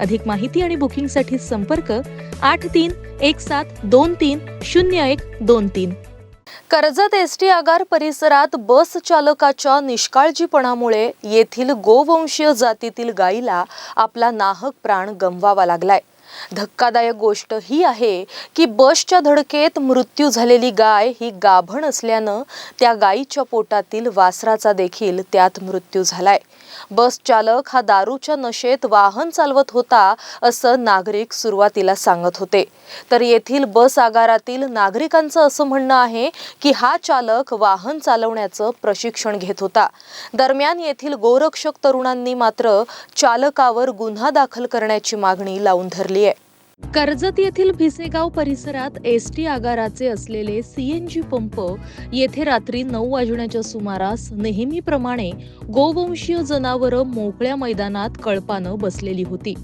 अधिक माहिती आणि बुकिंगसाठी संपर्क आठ तीन एक सात दोन तीन शून्य एक दोन तीन. कर्जत एस टी आगार परिसरात बस चालकाच्या निष्काळजीपणामुळे येथील गोवंशीय जातीतील गायीला आपला नाहक प्राण गमवावा लागलाय. धक्कादायक गोष्ट ही आहे की बसच्या धडकेत मृत्यू झालेली गाय ही गाभण असल्यानं त्या गायीच्या पोटातील वासराचा देखील त्यात मृत्यू झालाय. बस चालक हा दारूच्या नशेत वाहन चालवत होता असं नागरिक सुरुवातीला सांगत होते. तर येथील बस आगारातील नागरिकांचं असं म्हणणं आहे की हा चालक वाहन चालवण्याचं प्रशिक्षण घेत होता. दरम्यान येथील गोरक्षक तरुणांनी मात्र चालकावर गुन्हा दाखल करण्याची मागणी लावून धरली आहे. कर्जत येथील भिसेगाव परिसरात एस टी आगाराचे असलेले सीएनजी पंप येथे रात्री नऊ वाजण्याच्या सुमारास नेहमीप्रमाणे गोवंशीय जनावरं मोकळ्या मैदानात कळपानं बसलेली होती.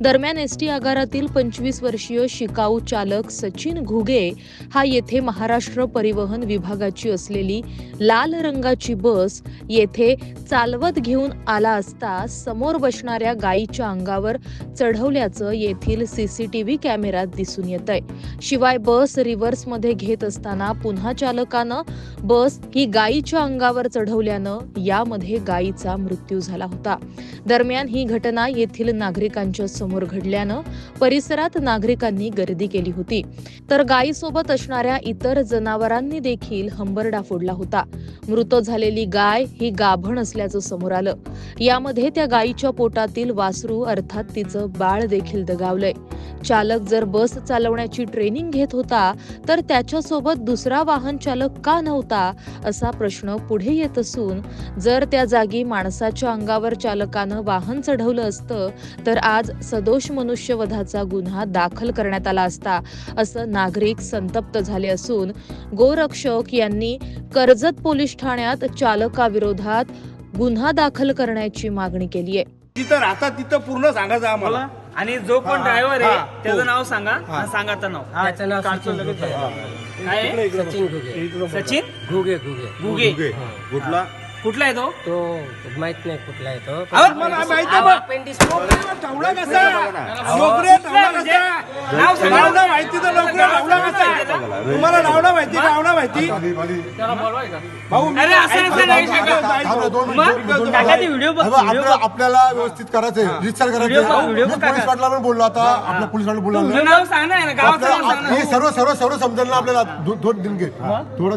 दरम्यान एस टी आगारातील पंचवीस वर्षीय शिकाऊ चालक सचिन घुगे हा येथे महाराष्ट्र परिवहन विभागाची असलेली लाल रंगाची बस येथे चालवत घेऊन आला असता समोर बसणाऱ्या गायीच्या अंगावर चढवल्याचं येथील सीसीटीव्ही कॅमेऱ्यात दिसून येत आहे शिवाय बस रिव्हर्समध्ये घेत असताना पुन्हा चालकानं बस ही गायीच्या अंगावर चढवल्यानं यामध्ये गायीचा मृत्यू झाला होता. दरम्यान ही घटना येथील नागरिकांच्या समोर घडल्यानं परिसरात नागरिकांनी गर्दी केली होती. तर गायीसोबत असणाऱ्या इतर जनावरांनी देखील हंबरडा फोडला होता. मृत झालेली गाय ही गाभण असल्याचं समोर आलं. यामध्ये त्या गायीच्या पोटातील वासरू अर्थात तिचं बाळ देखील दगावलंय. चालक जर बस चालवण्याची ट्रेनिंग घेत होता तर त्याच्यासोबत दुसरा वाहन चालक का नव्हता असा प्रश्न पुढे येत असून जर त्या जागी माणसाच्या अंगावर चालकानं वाहन चढवलं असतं तर आज सदोष मनुष्यवधाचा गुन्हा दाखल करण्यात आला असता असं नागरिक संतप्त झाले असून गोरक्षक यांनी कर्जत पोलीस ठाण्यात चालकाविरोधात गुन्हा दाखल करण्याची मागणी केली आहे. तिथं राहता तिथं पूर्ण सांगायचं आम्हाला. आणि जो कोण हा, ड्रायव्हर हा, आहे त्याचं तो. नाव सांगा हा. हा, सांगा तर नाव त्याचं नाव काढतो सचिन लगेच. घुगे. काय आहे? सचिन घुगे. सचिन घुगे घुगे गुगे घुगे. कुठला कुठला आहे तो? तो माहीत नाही कुठला आहे तो. अहो, मला माहिती आहे बा. Appendix- टावळा कसा? नोकऱ्या टावळा म्हणजे कसा? नाव सांगा. नावना माहिती तर नोकऱ्या टावळा कसा? तुम्हाला नावना माहिती माहिती. भाऊ मी अरे असं असं नाही शकत. मग? काका ते व्हिडिओ बघ हे बघ, व्हिडिओ आपल्या- आपल्याला व्यवस्थित करायचंय व्हिडिओ करायचं पोलीस काका. पाटलाला बोललो आता आपल्या पोलीस पाटला बोललो. तुझं नाव सांग ना गावाचं नाव सांग हे सर्व सर्व सर्व समजेल ना आपल्याला दो- दोन दिन घे. थोडं